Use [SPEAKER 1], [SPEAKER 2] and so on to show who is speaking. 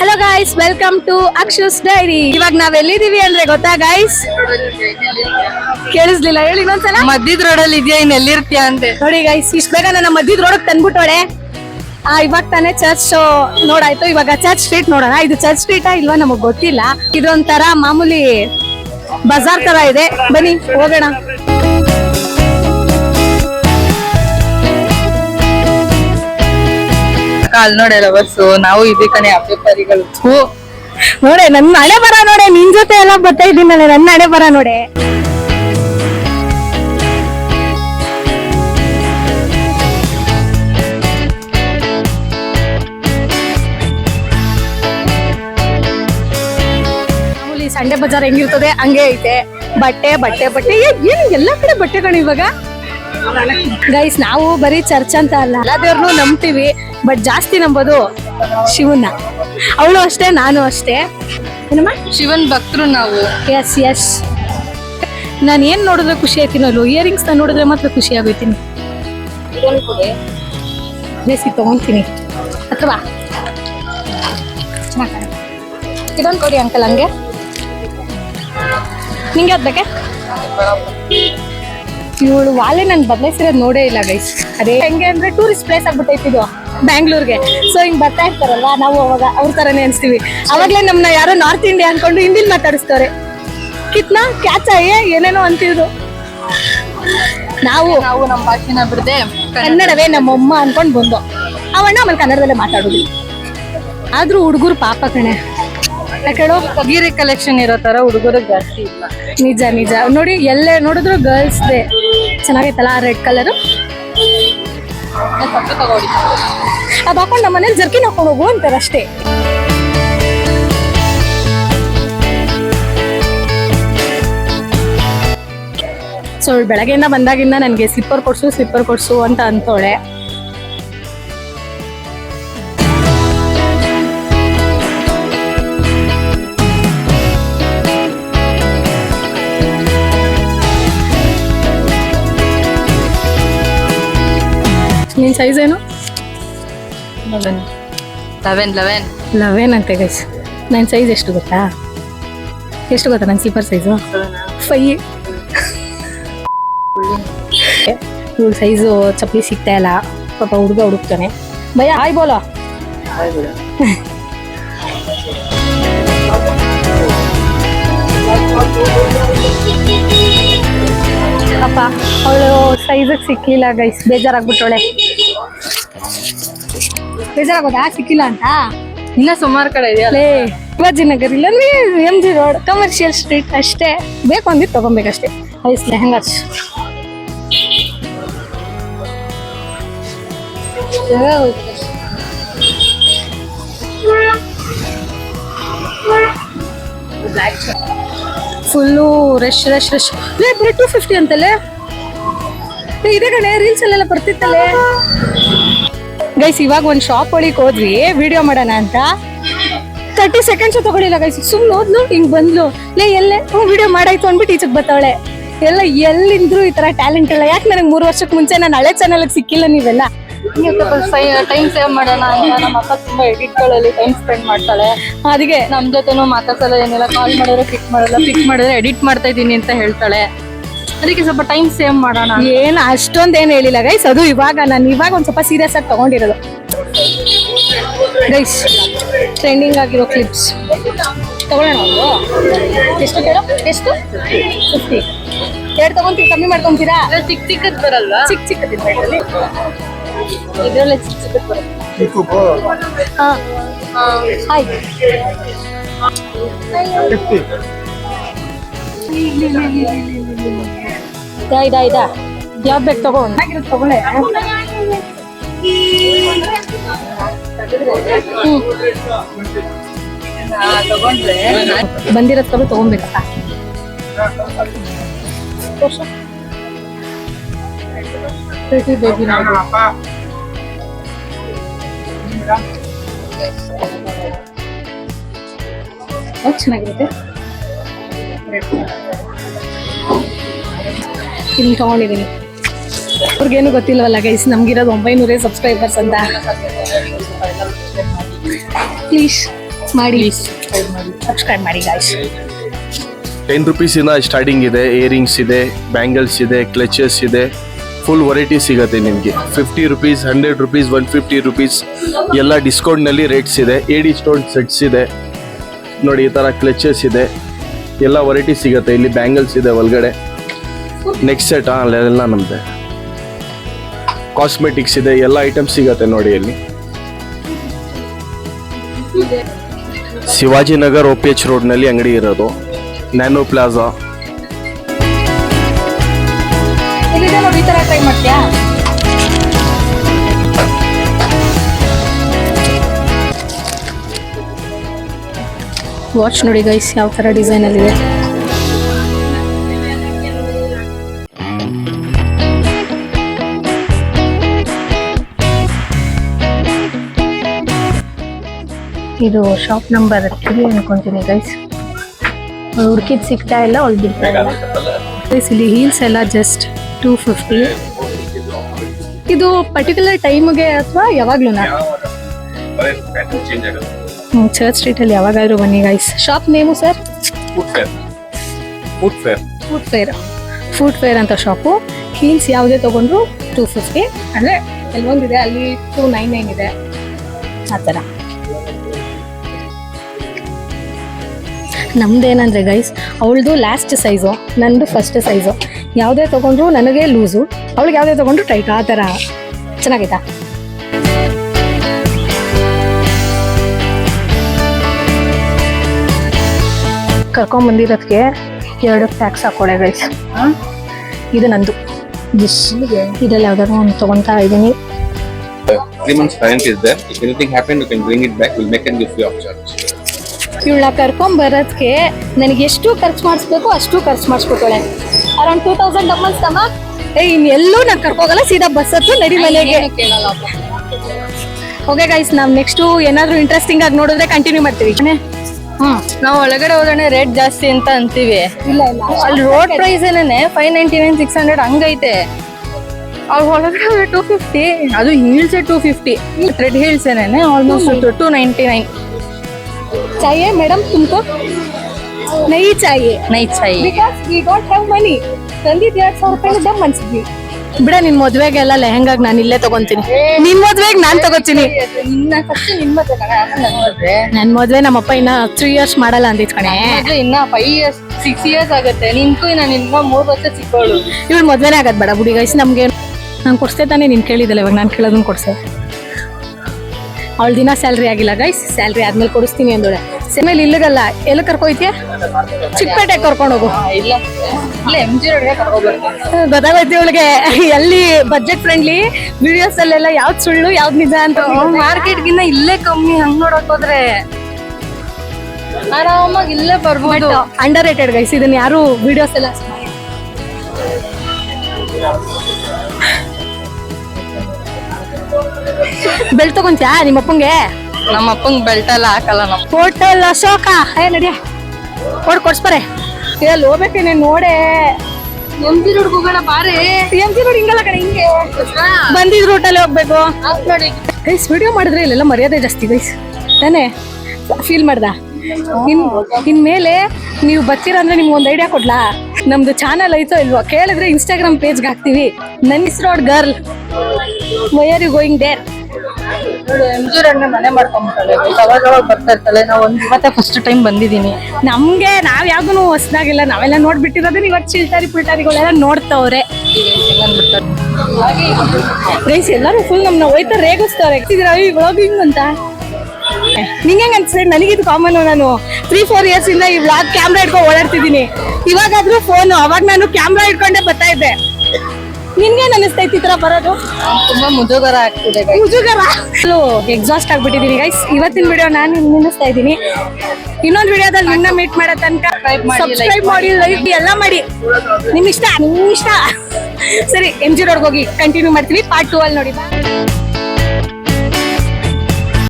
[SPEAKER 1] Hello guys welcome to Akshu's diary ಇವಾಗ ನಾವ್ ಎಲ್ಲಿದೀವಿ ಅಂದ್ರೆ ಗೊತ್ತಾ ಗಾಯ್ಸ್ ಕೇಳಿಸ್ಲಿಲ್ಲ. ಹೇಳಿ ಇನ್ನೊಂದ್ಸಲ.
[SPEAKER 2] ಮಧ್ಯದ ರೋಡಲ್ಲಿ ಇದೆಯಾ ಇನ್ ಎಲ್ಲಿರ್ತೀಯ ಅಂತೆ
[SPEAKER 1] ನೋಡಿ ಗಾಯ್ಸ್ ಇಷ್ಟ ಬೇಗ ನನ್ನ ಮಧ್ಯದ ರೋಡಕ್ ತಂದ್ಬಿಟ್ಟೋಳೆ ಆ ಇವಾಗ ತಾನೇ ಚರ್ಚ್ ನೋಡಾಯ್ತು. ಇವಾಗ ಚರ್ಚ್ ಸ್ಟ್ರೀಟ್ ನೋಡೋಣ. ಇದು ಚರ್ಚ್ ಸ್ಟ್ರೀಟಾ ಇಲ್ವಾ ನಮಗ್ ಗೊತ್ತಿಲ್ಲ. ಇದೊಂಥರ ಮಾಮೂಲಿ ಬಜಾರ್ ತರ ಇದೆ. ಬನ್ನಿ ಹೋಗೋಣ.
[SPEAKER 2] ಅಲ್ಲಿ ನೋಡೆ ಬಸ್ಸು ನಾವು ಇದೆ ಕಣೆ ಅಪ್ಪರಿಗಳು
[SPEAKER 1] ನೋಡೆ, ನನ್ನ ಹಣೆ ಬರ ನೋಡೆ, ನಿನ್ ಜೊತೆ ಎಲ್ಲ ಬರ್ತಾ ಇದ್ದೀನಲ್ಲ ನನ್ನ ಹಣೆ ಬರ ನೋಡೆ. ಸಂಡೆ ಬಜಾರ್ ಹೆಂಗಿರ್ತದೆ, ಹಂಗೆ ಐತೆ. ಬಟ್ಟೆ ಬಟ್ಟೆ ಬಟ್ಟೆ ಏನ್ ಎಲ್ಲಾ ಕಡೆ ಬಟ್ಟೆಗಳು ಇವಾಗ? ಗೈಸ್ ನಾವು ಬರೀ ಚರ್ಚ್ ಅಂತ ಅಲ್ಲ ಎಲ್ಲ ದೇವ್ರನ್ನೂ ನಂಬ್ತೀವಿ ಬಟ್ ಜಾಸ್ತಿ ನಂಬೋದು ಶಿವನ್ನ. ಅವಳು ಅಷ್ಟೇ ನಾನು ಅಷ್ಟೇ. ಏನಮ್ಮ?
[SPEAKER 2] ಶಿವನ್ ಭಕ್ತರು ನಾವು.
[SPEAKER 1] ಎಸ್ ಎಸ್ ನಾನು ಏನ್ ನೋಡಿದ್ರೆ ಖುಷಿ ಆಯ್ತೀನಲ್ಲೋ ಇಯರಿಂಗ್ಸ್ ನಾನು ನೋಡಿದ್ರೆ ಮಾತ್ರ ಖುಷಿ ಆಗೋಯ್ತೀನಿ. ಬೇಸಿ ತಗೊಂತೀನಿ. ಅಥವಾ ಇದೊಂದು ಕೊಡಿ ಅಂಕಲ್ ಹಂಗೆ. ನಿಂಗೆ ಅದಕ್ಕೆ ಬೇಕೆ ಇವಳು ವಾಲೆ ನಾನು ಬದಲಾಯಿಸಿರೋದು ನೋಡೇ ಇಲ್ಲ ಗೈಸ್ ಅದೇ ಹೆಂಗೆ ಅಂದ್ರೆ ಟೂರಿಸ್ಟ್ ಪ್ಲೇಸ್ ಆಗ್ಬಿಟ್ಟೈತಿ ಇದು ಬ್ಯಾಂಗ್ಳೂರ್ಗೆ ಸೊ ಹಿಂಗ್ ಬರ್ತಾ ಇರ್ತಾರಲ್ಲ ನಾವು ಅವಾಗ ಅವ್ರ ತರನೇ ಅನ್ಸ್ತೀವಿ. ಅವಾಗ್ಲೇ ನಮ್ನ ಯಾರೋ ನಾರ್ತ್ ಇಂಡಿಯಾ ಅನ್ಕೊಂಡು ಹಿಂದಿಲ್ ಮಾತಾಡಿಸ್ತಾರೆ. ಕಿತ್ನಾ ಕ್ಯಾಚ ಏ ಏನೇನೋ ಅಂತಿದ್ರು ನಾವು
[SPEAKER 2] ನಾವು ನಮ್ಮ ಭಾಷೆನ ಬಿಡದೆ
[SPEAKER 1] ಕನ್ನಡವೇ ನಮ್ಮಮ್ಮ ಅನ್ಕೊಂಡು ಬಂದು ಅವಣ್ಣ ಆಮೇಲೆ ಕನ್ನಡದಲ್ಲೇ ಮಾತಾಡೋದು. ಆದ್ರೂ ಹುಡುಗರು ಪಾಪ ಕಣೆ. ಯಾಕೇಳೋ
[SPEAKER 2] ಸಗೀರೆ ಕಲೆಕ್ಷನ್ ಇರೋ ತರ ಹುಡುಗರು ಜಾಸ್ತಿ ಇಲ್ಲ.
[SPEAKER 1] ನಿಜ ನಿಜ. ನೋಡಿ, ಎಲ್ಲೇ ನೋಡಿದ್ರು ಗರ್ಲ್ಸ್ ಡೇ ಚೆನ್ನಾಗೈತಲ್ಲ ರೆಡ್ ಕಲರ್ ಅದು ಹಾಕೊಂಡು ನಮ್ಮ ಮನೇಲಿ ಜರ್ಕಿನ್ ಹಾಕೊಂಡು ಹೋಗು ಅಂತಾರೆ ಅಷ್ಟೇ ಸೊ ಬೆಳಗ್ಗೆಯಿಂದ ಬಂದಾಗಿಂದ ನನಗೆ ಸ್ಲಿಪ್ಪರ್ ಕೊಡಿಸು ಸ್ಲಿಪ್ಪರ್ ಕೊಡಿಸು ಅಂತ ಅಂತೋಳೆ ನಿನ್ ಸೈಜ್ ಏನು?
[SPEAKER 2] ಲೆವೆನ್ ಲೆವೆನ್
[SPEAKER 1] ಲೆವೆನ್ ಅಂತೆ ಗೈಸ್ ನನ್ನ ಸೈಜ್ ಎಷ್ಟು ಗೊತ್ತಾ? ಎಷ್ಟು ಗೊತ್ತಾ ನನ್ನ ಸ್ಲೀಪರ್ ಸೈಜು ಫೈ ಇವಳು ಸೈಜು ಚಪ್ಪಲಿ ಸಿಗ್ತಾ ಇಲ್ಲ. ಪಾಪ ಹುಡುಗ ಹುಡುಕ್ತಾನೆ. ಭಯ ಹಾಯ್ ಬೋಲೋ. ಅಪ್ಪ ಅವಳು ಸೈಜಿಗೆ ಸಿಕ್ಕಿಲ್ಲ ಗೈಸ್ ಬೇಜಾರಾಗ್ಬಿಟ್ಟವಳೆ ಬೇಜಾರಾಗೋದಾ? ಸಿಕ್ಕಿಲ್ಲ ಅಂತ?
[SPEAKER 2] ಇನ್ನ ಸುಮಾರು ಕಡೆ ಇದೆಯಲ್ಲ
[SPEAKER 1] ಶಿವಾಜಿ ನಗರ್ ಇಲ್ಲ M G road commercial street ಅಷ್ಟೇ. ಬೇಕು ಅಂದಿದ್ದು ತಗೊಬೇಕಷ್ಟೇ. ಐಸ್ ಹೆಂಗ ಫುಲ್ಲು ರಶ್ ರಶ್ ರಶ್ ಲೇ ಬರೀ ಟೂ ಫಿಫ್ಟಿ ಅಂತಲೇ? ಏ, ಇದೆ ಕಣೆ ರೀಲ್ಸ್ ಅಲ್ಲೆಲ್ಲ ಬರ್ತಿತ್ತಲ್ಲೇ? ಗೈಸ್ ಇವಾಗ ಒಂದು ಶಾಪ್ ಒಳಗೆ ಹೋದ್ವಿ. ವಿಡಿಯೋ ಮಾಡೋಣ ಅಂತ. ತರ್ಟಿ ಸೆಕೆಂಡ್ಸ್ ತಗೊಳಿಲ್ಲ ಗೈಸ್ ಸುಮ್ಮನೆ ಹೋದ್ಲು ಹಿಂಗ್ ಬಂದ್ಲು. ಲೇ ಎಲ್ಲೇ? ಹ್ಞೂ ವಿಡಿಯೋ ಮಾಡಾಯ್ತು ಅಂದ್ಬಿಟ್ಟು ಈಚೆಗೆ ಬರ್ತಾವಳೆ ಎಲ್ಲ ಎಲ್ಲಿಂದ್ರು ಈ ತರ ಟ್ಯಾಲೆಂಟ್ ಇಲ್ಲ ಯಾಕೆ ನನಗೆ ಮೂರು ವರ್ಷಕ್ಕೆ ಮುಂಚೆ ನಾನು ಹಳೆ ಚಾನಲ್ ಸಿಕ್ಕಿಲ್ಲ ನೀವೆಲ್ಲ?
[SPEAKER 2] ಟೈಮ್ ಸೇವ್ ಮಾಡೋಣ ಅಂತ ನಮ್ಮ ಅಕ್ಕ ತುಂಬಾ ಎಡಿಟ್ಗಳಲ್ಲಿ ಟೈಮ್ ಸ್ಪೆಂಡ್ ಮಾಡ್ತಾಳೆ.
[SPEAKER 1] ಅದಕ್ಕೆ
[SPEAKER 2] ನಮ್ ಜೊತೆನೂ ಮಾತಾಡ್ಸಲ್ಲ ಏನಿಲ್ಲ ಕಾಲ್ ಮಾಡಿದ್ರೆ ಪಿಕ್ ಮಾಡಲ್ಲ ಪಿಕ್ ಮಾಡಿದ್ರೆ ಎಡಿಟ್ ಮಾಡ್ತಾ ಇದೀನಿ ಅಂತ ಹೇಳ್ತಾಳೆ. ಅದಕ್ಕೆ ಸ್ವಲ್ಪ ಟೈಮ್ ಸೇವ್ ಮಾಡೋಣ
[SPEAKER 1] ಏನು ಅಷ್ಟೊಂದು ಏನು ಹೇಳಿಲ್ಲ ಗೈಸ್ ಅದು ಇವಾಗ ನಾನು ಇವಾಗ ಒಂದು ಸ್ವಲ್ಪ ಸೀರಿಯಸ್ ಆಗಿ ತಗೊಂಡಿರೋದು. ಗೈಸ್ ಟ್ರೆಂಡಿಂಗ್ ಆಗಿರೋ ಕ್ಲಿಪ್ಸ್ ತಗೊಳ್ಳೋಣ ಎಷ್ಟು ಕೇಳೋ? ಎಷ್ಟು? ಫಿಫ್ಟಿ ಎರಡು ತಗೊಂತೀವಿ ಕಮ್ಮಿ ಮಾಡ್ಕೊಂತೀರಾ?
[SPEAKER 2] ಚಿಕ್ಕ ಚಿಕ್ಕದ್ ಬರಲ್ವಾ?
[SPEAKER 1] ಚಿಕ್ಕ ಚಿಕ್ಕದ ಇದರಲ್ಲಿ?
[SPEAKER 2] ಚಿಕ್ಕ ಚಿಕ್ಕದ್ ಬರುತ್ತೆ.
[SPEAKER 1] ಹಾಂ. ಹಾಯ್ ಇದಾ ಇದಾ ಇದಾ ಯಾವ್ದು ಬೇಕು ತಗೊಂಡು ತಗೊಳ್ಳೆ. ಬಂದಿರೋ ತಗೋ ಪ್ರೀತಿ ಬೇಬಿ ಚೆನ್ನಾಗಿರುತ್ತೆ? ಇಲ್ಲಿ ತಗೊಂಡಿದ್ದೀನಿ ಅವ್ರಿಗೇನು ಗೊತ್ತಿಲ್ವಲ್ಲ ಗೈಸ್ ನಮ್ಗಿರೋದು ಒಂಬೈನೂರೇ ಸಬ್ಸ್ಕ್ರೈಬರ್ಸ್ ಅಂತ. ಪ್ಲೀಸ್ ಮಾಡಿ ಸಬ್ಸ್ಕ್ರೈಬ್ ಮಾಡಿ ಗೈಸ್
[SPEAKER 3] ಟೆನ್ ರುಪೀಸಿಂದ ಸ್ಟಾರ್ಟಿಂಗ್ ಇದೆ ಇಯರಿಂಗ್ಸ್ ಇದೆ ಬ್ಯಾಂಗಲ್ಸ್ ಇದೆ ಕ್ಲಚಸ್ ಇದೆ ಫುಲ್ ವೆರೈಟಿ ಸಿಗುತ್ತೆ ನಿಮಗೆ. Fifty rupees hundred rupees one fifty rupees ಎಲ್ಲ ಡಿಸ್ಕೌಂಟ್ನಲ್ಲಿ ರೇಟ್ಸ್ ಇದೆ. ಏಡಿ ಸ್ಟೋನ್ ಸೆಟ್ಸ್ ಇದೆ. ನೋಡಿ ಈ ಥರ ಕ್ಲಚಸ್ ಇದೆ. ಎಲ್ಲ ವೆರೈಟಿ ಸಿಗುತ್ತೆ. ಇಲ್ಲಿ ಬ್ಯಾಂಗಲ್ಸ್ ಇದೆ ಒಳಗಡೆ. ನೆಕ್ಸ್ಟ್ ಸೆಟ್ ಅಲ್ಲೆಲ್ಲ ನಮ್ದೆ. ಕಾಸ್ಮೆಟಿಕ್ಸ್ ಇದೆ, ಎಲ್ಲ ಐಟಮ್ಸ್ ಸಿಗತ್ತೆ ನೋಡಿ ಇಲ್ಲಿ ಶಿವಾಜಿನಗರ್ ಓ ಪಿ ಎಚ್ ರೋಡ್ನಲ್ಲಿ ಅಂಗಡಿ ಇರೋದು. ನ್ಯಾನೋ ಪ್ಲಾಜಾ
[SPEAKER 1] ವಾಚ್ ನೋಡಿ ಗೈಸ್ ಯಾವ ತರ ಡಿಸೈನ್ ಅಲ್ಲಿ ಇದೆ. ಇದು ಶಾಪ್ ನಂಬರ್ ತ್ರೀ ಅನ್ಕೊಂತೀನಿ ಗೈಸ್ ಹುಡುಕಿದ್ ಸಿಗ್ತಾ ಇಲ್ಲ ಅವ್ಳು ಬಿಡ್ತಾ ಇಲ್ಲ. ಹೀಲ್ಸ್ ಎಲ್ಲ ಜಸ್ಟ್ ಟೂ ಫಿಫ್ಟಿ ಇದು ಪರ್ಟಿಕ್ಯುಲರ್ ಟೈಮ್ಗೆ ಅಥವಾ ಯಾವಾಗ್ಲೂ ಚರ್ಚ್ ಸ್ಟ್ರೀಟ್ ಅಲ್ಲಿ ಯಾವಾಗಾದ್ರೂ ಬನ್ನಿ guys shop
[SPEAKER 3] name sir food fair
[SPEAKER 1] food fair food fair ಅಂತ ಶಾಪು ಹೀಲ್ಸ್ ಯಾವುದೇ ತಗೊಂಡ್ರು ಟೂ ಫಿಫ್ಟಿ ಅಂದರೆ ಕೆಲವೊಂದಿದೆ ಅಲ್ಲಿ ಟೂ ನೈನ್ ನೈನ್ ಇದೆ. ಆ ಥರ. ನಮ್ದೇನಂದ್ರೆ ಗೈಸ್ ಅವಳದು ಲಾಸ್ಟ್ ಸೈಜು ನಂದು ಫಸ್ಟ್ ಸೈಜು ಯಾವುದೇ ತಗೊಂಡ್ರು ನನಗೆ ಲೂಸು ಅವಳಿಗೆ ಯಾವುದೇ ತಗೊಂಡ್ರು ಟೈಟ್ ಆ ಥರ ಚೆನ್ನಾಗೈತಾ? ಕರ್ಕೊಂಬಂದಿರೋದಕ್ಕೆ ಎರಡು ಪ್ಯಾಕ್ಸ್ ಹಾಕೊಳ್ಳೆ ಗೈಸ್ ಇದು ನಂದು. ಡಿಶ್ ಇದ್ರಲ್ಲಿ ಯಾವ್ದಾದ್ರು ಒಂದು ತಗೊಂತಾ ಇದ್ದೀನಿ
[SPEAKER 4] three months warranty is there. If anything happened, you can bring it back. We'll make and give free of charge.
[SPEAKER 1] ಇವಳನ್ನ ಕರ್ಕೊಂಬರೋದಕ್ಕೆ ನನಗೆ ಎಷ್ಟು ಖರ್ಚು ಮಾಡಿಸ್ಬೇಕು ಅಷ್ಟು ಖರ್ಚು ಮಾಡಿಸ್ಬಿಟ್ಟಳೆ ಅರೌಂಡ್ ಟೂ ತೌಸಂಡ್ ಡಬಲ್ಸ್ ತಮ್ಮ? ಏ ಇನ್ನೆಲ್ಲೂ ನಾನು ಕರ್ಕೋಗಲ್ಲ ಸೀದಾ ಬಸ್ ಹತ್ತು ನಡಿ ಮನೆಗೆ. ಓಕೆ ಗೈಸ್ ನಾವು ನೆಕ್ಸ್ಟು ಏನಾದರೂ ಇಂಟ್ರೆಸ್ಟಿಂಗ್ ಆಗಿ ನೋಡಿದ್ರೆ ಕಂಟಿನ್ಯೂ ಮಾಡ್ತೀವಿ. ಹ್ಮ್.
[SPEAKER 2] ನಾವು ಒಳಗಡೆ ಹೋದ್ರೆ ರೇಟ್ ಜಾಸ್ತಿ ಅಂತ ಅಂತೀವಿ.
[SPEAKER 1] ಇಲ್ಲ ಇಲ್ಲ.
[SPEAKER 2] ಅಲ್ಲಿ road price ಏನೇನೆ? Five ninety nine six hundred ಹಂಗೈತೆ. ಅವ್ರ ಒಳಗಡೆ ಟೂ ಫಿಫ್ಟಿ ಅದು ಹೀಲ್ಸೆ ಟೂ ಫಿಫ್ಟಿ ರೆಡ್ ಹೀಲ್ಸ್ ಏನೇನೆ? ಆಲ್ಮೋಸ್ಟ್ ಟೂ ನೈಂಟಿ ನೈನ್
[SPEAKER 1] चाहिए मैडम तुमको नहीं चाहिए
[SPEAKER 2] ನೈ ಚಾಯಿ
[SPEAKER 1] because we don't have money ತಂದಿದ್ದು ಎರಡ್ ಸಾವಿರ ರೂಪಾಯಿ ಡಮ್ ಅನ್ಸಿದ್ವಿ ಬಿಡ ನಿನ್ ಮದ್ವೆಗೆಲ್ಲ ಲೆಹಂಗಾಗ್ ನಾನು ಇಲ್ಲೇ ತಗೊಂತೀನಿ ನಿನ್ ಮದ್ವೆಗ್ ನಾನ್ ತಗೋತೀನಿ
[SPEAKER 2] ನಿನ್ನ ಫಸ್ಟ್ ನಿಮ್ಮ ಮದುವೆ
[SPEAKER 1] ನನ್ ಮದ್ವೆ ನಮ್ಮಪ್ಪ ಇನ್ನ ತ್ರೀ ಇಯರ್ಸ್ ಮಾಡಲ್ಲ ಅಂದಿದ್ ಕಣೆ
[SPEAKER 2] ಇನ್ನ ಫೈವ್ ಇಯರ್ಸ್ ಸಿಕ್ಸ್ ಇಯರ್ಸ್ ಆಗುತ್ತೆ ನಿನ್ಕು ನಾನು ಇನ್ನ ಮೂರ್ ವರ್ಷ ಚಿಕ್ಕವಳು
[SPEAKER 1] ಇವ್ಳ ಮದ್ವೆನೇ ಆಗದ್ ಬೇಡ ಬುಡಿ ಗೈಸ್ ನಮ್ಗೆ ನಾನು ಕೊಡ್ಸ್ತೇ ತಾನೇ ನೀನ್ ಕೇಳಿದಲ್ಲ ಇವಾಗ ನಾನು ಕೇಳೋದನ್ನ ಕೊಡ್ಸೆ ಅವಳ ದಿನ ಸ್ಯಾಲ್ರಿ ಆಗಿಲ್ಲ. ಗೈಸ್ ಸ್ಯಾಲ್ರಿ ಆದ್ಮೇಲೆ ಕೊಡಿಸ್ತೀನಿ ಅಂದೋಳೆ ಸೆಮೇಲೆ ಇಲ್ಲದಲ್ಲ ಎಲ್ಲಿ ಕರ್ಕೊಯ್ತೀಯ? ಚಿಕ್ಕಪೇಟೆ ಕರ್ಕೊಂಡು ಹೋಗು. ಗೊತ್ತಾಗೈತಿ ಇವಳಿಗೆ. ಎಲ್ಲಿ ಬಜೆಟ್ ಫ್ರೆಂಡ್ಲಿ ವಿಡಿಯೋಸ್ ಅಲ್ಲೆಲ್ಲ ಯಾವ್ದು ಸುಳ್ಳು ಯಾವ್ದು ನಿಜ ಅಂತ.
[SPEAKER 2] ಮಾರ್ಕೆಟ್ ಗಿನ್ನ ಇಲ್ಲೇ ಕಮ್ಮಿ ಹಂಗ್ ನೋಡಕ್ ಹೋದ್ರೆ ಆರಾಮಾಗಿ ಇಲ್ಲೇ ಬರ್ಬೋದು.
[SPEAKER 1] ಅಂಡರ್ ರೇಟೆಡ್ ಗೈಸ್ ಇದನ್ನ ಯಾರು ವಿಡಿಯೋಸ್ ಎಲ್ಲ ಬೆಳ್ ತಗೊಂತ್ಯಾ ನಿಮ್ಮ ಅಪ್ಪಂಗೆ
[SPEAKER 2] ನಮ್ಮ ಅಪ್ಪಂಗ್ ಬೆಲ್ಟ್ ಎಲ್ಲ ಹಾಕಲ್ಲ ನಮ್ಮ
[SPEAKER 1] ಹೋಟೆಲ್ ಅಶೋಕ ಏ ನಡಿಯ. ಕೊಡ್ ಕೊಡ್ಸ್ಬಾರೆ. ಬರೇ ಹೋಗ್ಬೇಕೇನೆ ನೋಡೆ.
[SPEAKER 2] ಎಂ ಜಿ ರೋಡ್ ಹೋಗೋಣ ಬಾರೆ.
[SPEAKER 1] ಎಂ ಜಿ ರೋಡ್ ಹಿಂಗಲ್ಲ ಕಡೆ ಹಿಂಗೆ. ಬಂದಿದ್ ರೂಟಲ್ಲಿ ಹೋಗ್ಬೇಕು.
[SPEAKER 2] ನೋಡಿ.
[SPEAKER 1] ಗೈಸ್ ವಿಡಿಯೋ ಮಾಡಿದ್ರೆ ಇಲ್ಲೆಲ್ಲ ಮರ್ಯಾದೆ ಜಾಸ್ತಿ ಗೈಸ್ ತಾನೇ? ಫೀಲ್ ಮಾಡ್ದ? ಇನ್ ಮೇಲೆ ನೀವು ಬರ್ತೀರಾ ಅಂದ್ರೆ ನಿಮ್ಗೆ ಒಂದು ಐಡಿಯಾ ಕೊಡ್ಲಾ? ನಮ್ದು ಚಾನಲ್ ಐತೋ ಇಲ್ವೋ ಕೇಳಿದ್ರೆ ಇನ್ಸ್ಟಾಗ್ರಾಮ್ ಪೇಜ್ಗೆ ಹಾಕ್ತೀವಿ. ನನ್ನ road girl why are you going there
[SPEAKER 2] ನೋಡು ಎಂಜೂರ್ ರೋಡ್ ಮನೆ ಮಾಡ್ಕೊಂಡ್ಬಿಟ್ಟಾಳೆ ಅವಾಗ ಅವಾಗ ಬರ್ತಾ ಇರ್ತಾಳೆ? ನಾವು ಒಂದು ಮತ್ತೆ ಫಸ್ಟ್ ಟೈಮ್ ಬಂದಿದ್ದೀನಿ.
[SPEAKER 1] ನಮ್ಗೆ ನಾವ್ ಯಾವ್ದು ಹೊಸದಾಗಿಲ್ಲ. ನಾವೆಲ್ಲ ನೋಡ್ಬಿಟ್ಟಿರೋದನ್ನ ಇವತ್ತು ಚಿಲ್ತಾರಿ ಪುಲ್ಟಾರಿಗಳೆಲ್ಲ ನೋಡ್ತಾವ್ರೆ. ಪ್ರೈಸ್ ಎಲ್ಲರೂ ಫುಲ್ ನಮ್ನ ಹೋಯ್ತಾ ರೇಗಿಸ್ತಾರೆ. ವ್ಲಾಗಿಂಗ್ ಅಂತ? ನಿಂಗೆ ಅನ್ಸುತ್ತೆ ನನಗಿದು ಕಾಮನ್ ನಾನು. ತ್ರೀ ಫೋರ್ ಇಯರ್ಸ್ ಇಂದ ಈ ವ್ಲಾಗ್ ಕ್ಯಾಮ್ರಾ ಇಟ್ಕೊಂಡು ಓಡಾಡ್ತಿದ್ದೀನಿ. ಇವಾಗಾದ್ರೂ ಫೋನ್ ಅವಾಗ ನಾನು ಕ್ಯಾಮ್ರಾ ಇಟ್ಕೊಂಡೆ ಬರ್ತಾ ಇದ್ದೆ. ನಿನ್ಗೆ ಅನಿಸ್ತೈತಿ ಈ ತರ ಬರೋದು?
[SPEAKER 2] ತುಂಬಾ ಮುಜುಗರ ಆಗ್ತಿದೆ
[SPEAKER 1] ಮುಜುಗರ? ಎಕ್ಸಾಸ್ಟ್ ಆಗ್ಬಿಟ್ಟಿದೀನಿ ಗೈಸ್ ಇವತ್ತಿನ ವಿಡಿಯೋ ನಾನು ನಿಲ್ಲಿಸ್ತಾ ಇದ್ದೀನಿ. ಇನ್ನೊಂದು ವಿಡಿಯೋದಲ್ಲಿ ನಿನ್ನ ಮೀಟ್ ಮಾಡೋ ತನಕ ಸಬ್ಸ್ಕ್ರೈಬ್ ಮಾಡಿ ಲೈಕ್ ಎಲ್ಲ ಮಾಡಿ ನಿಮ್ ಇಷ್ಟ ನಿಮ್ ಇಷ್ಟ ಸರಿ ಎಂ ಜಿ ರೋಡ್ಗೆ ಹೋಗಿ ಕಂಟಿನ್ಯೂ ಮಾಡ್ತೀವಿ. ಪಾರ್ಟ್ ಟೂ ಅಲ್ಲಿ ನೋಡಿ.